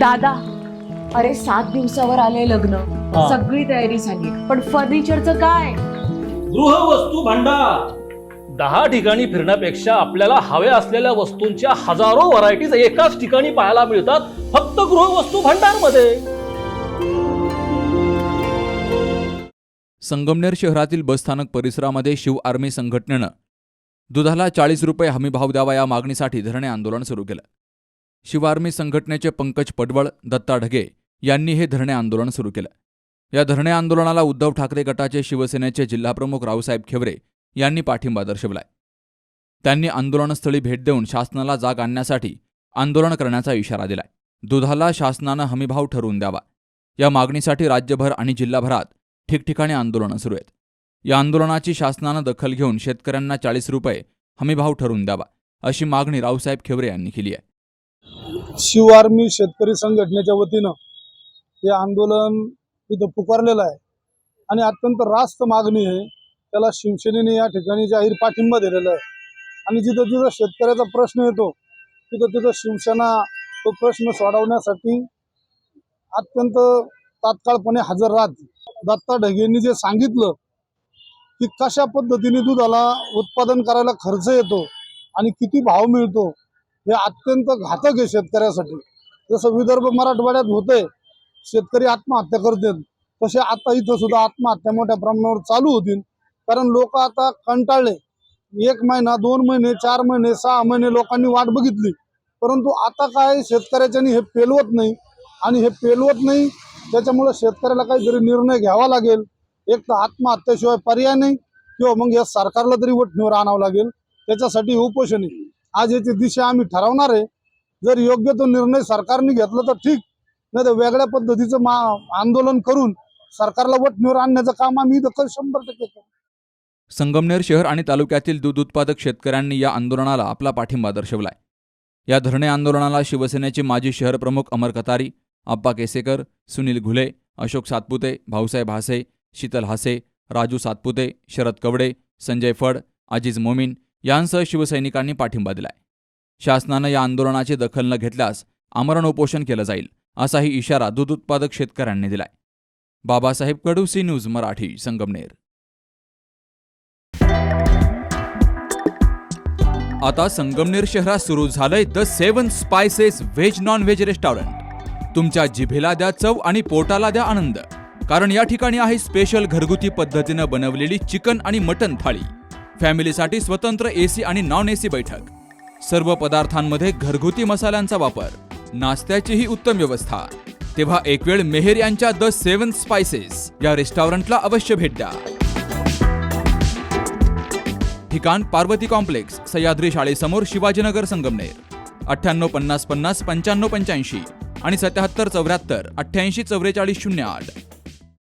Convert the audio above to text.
दादा अरे सात दिवसावर आले लग्न. हा. सगळी तयारी झाली. पण फर्निचरचं काय? गृहवस्तू भांडार. दहा ठिकाणी फिरण्यापेक्षा आपल्याला हव्या असलेल्या वस्तूंच्या हजारो व्हरायटीज एकाच ठिकाणी पाहायला मिळतात फक्त गृहवस्तू भांडारमध्ये. संगमनेर शहरातील बसस्थानक परिसरामध्ये शिव आर्मी संघटनेनं दुधाला चाळीस रुपये हमीभाव द्यावा या मागणीसाठी धरणे आंदोलन सुरू केलं. शिवार्मी संघटनेचे पंकज पडवळ दत्ता ढगे यांनी हे धरणे आंदोलन सुरू केलं. या धरणे आंदोलनाला उद्धव ठाकरे गटाचे शिवसेनेचे जिल्हाप्रमुख रावसाहेब खेवरे यांनी पाठिंबा दर्शवलाय. त्यांनी आंदोलनस्थळी भेट देऊन शासनाला जाग आणण्यासाठी आंदोलन करण्याचा इशारा दिलाय. दुधाला शासनानं हमीभाव ठरवून द्यावा. या मागणीसाठी राज्यभर आणि जिल्हाभरात ठिकठिकाणी आंदोलनं सुरू आहेत. या आंदोलनाची शासनानं दखल घेऊन शेतकऱ्यांना चाळीस रुपये हमीभाव ठरवून द्यावा अशी मागणी रावसाहेब खेवरे यांनी केली आहे. शिवार्मी शेतकरी संघटनेच्या वतीनं हे आंदोलन इथं पुकारलेलं आहे. आणि अत्यंत रास्त मागणी आहे. त्याला शिवसेनेने या ठिकाणी जाहीर पाठिंबा दिलेला आहे. आणि जिथं जिथं शेतकऱ्याचा प्रश्न येतो तिथं तिथं शिवसेना तो प्रश्न सोडवण्यासाठी अत्यंत तात्काळपणे हजर राहते दत्ता ढगेंनी जे सांगितलं की कशा पद्धतीने दुधाला उत्पादन करायला खर्च येतो आणि किती भाव मिळतो हे अत्यंत घातक आहे शेतकऱ्यासाठी. जसं विदर्भ मराठवाड्यात होतंय. शेतकरी आत्महत्या करतात तसे आता इथं सुद्धा आत्महत्या मोठ्या प्रमाणावर चालू होतील. कारण लोक आता कंटाळले. एक महिना दोन महिने चार महिने सहा महिने लोकांनी वाट बघितली. परंतु आता काय शेतकऱ्याच्यानी हे पेलवत नाही. आणि हे पेलवत नाही त्याच्यामुळे शेतकऱ्याला काहीतरी निर्णय घ्यावा लागेल. एक तर आत्महत्याशिवाय पर्याय नाही. किंवा मग या सरकारला तरी वठणीवर आणावं लागेल. त्याच्यासाठी उपोषण आहे. आज याची दिशा आम्ही ठरवणार आहे. जर योग्य तो निर्णय सरकारने घेतला तर ठीक. नाही तर वेगळ्या पद्धतीचं मा आंदोलन करून सरकारला वटणीवर आणण्याचं काम आम्ही इथं शंभर टक्के करू. संगमनेर शहर आणि तालुक्यातील दूध उत्पादक शेतकऱ्यांनी या आंदोलनाला आपला पाठिंबा दर्शवलाय. या धरणे आंदोलनाला शिवसेनेचे माजी शहर प्रमुख अमर कतारी आप्पा केसेकर सुनील घुले अशोक सातपुते भाऊसाहेब हासे शीतल हासे राजू सातपुते शरद कवडे संजय फड अजिज मोमीन यांसह शिवसैनिकांनी पाठिंबा दिलाय. शासनानं या आंदोलनाची दखल न घेतल्यास आमरण उपोषण केलं जाईल असाही इशारा दूध उत्पादक शेतकऱ्यांनी दिलाय. Babasaheb Kadu C news Marathi Sangamner. आता संगमनेर शहरात सुरू झालंय the seven spices veg non veg restaurant तुमच्या जिभेला द्या चव आणि पोटाला द्या आनंद. कारण या ठिकाणी आहे स्पेशल घरगुती पद्धतीनं बनवलेली चिकन आणि मटन थाळी. फॅमिलीसाठी स्वतंत्र एसी आणि नॉन एसी बैठक. सर्व पदार्थांमध्ये घरगुती मसाल्यांचा वापर. नाश्त्याचीही उत्तम व्यवस्था. तेव्हा एक वेळ मेहेर यांच्या द सेवन स्पायसेस या रेस्टॉरंटला अवश्य भेट द्या. ठिकाण पार्वती कॉम्प्लेक्स सह्याद्री शाळेसमोर शिवाजीनगर संगमनेर. अठ्ठ्याण्णव पन्नास पन्नास पंच्याण्णव पंच्याऐंशी आणि सत्याहत्तर चौऱ्याहत्तर अठ्ठ्याऐंशी चौवेचाळीस शून्य आठ.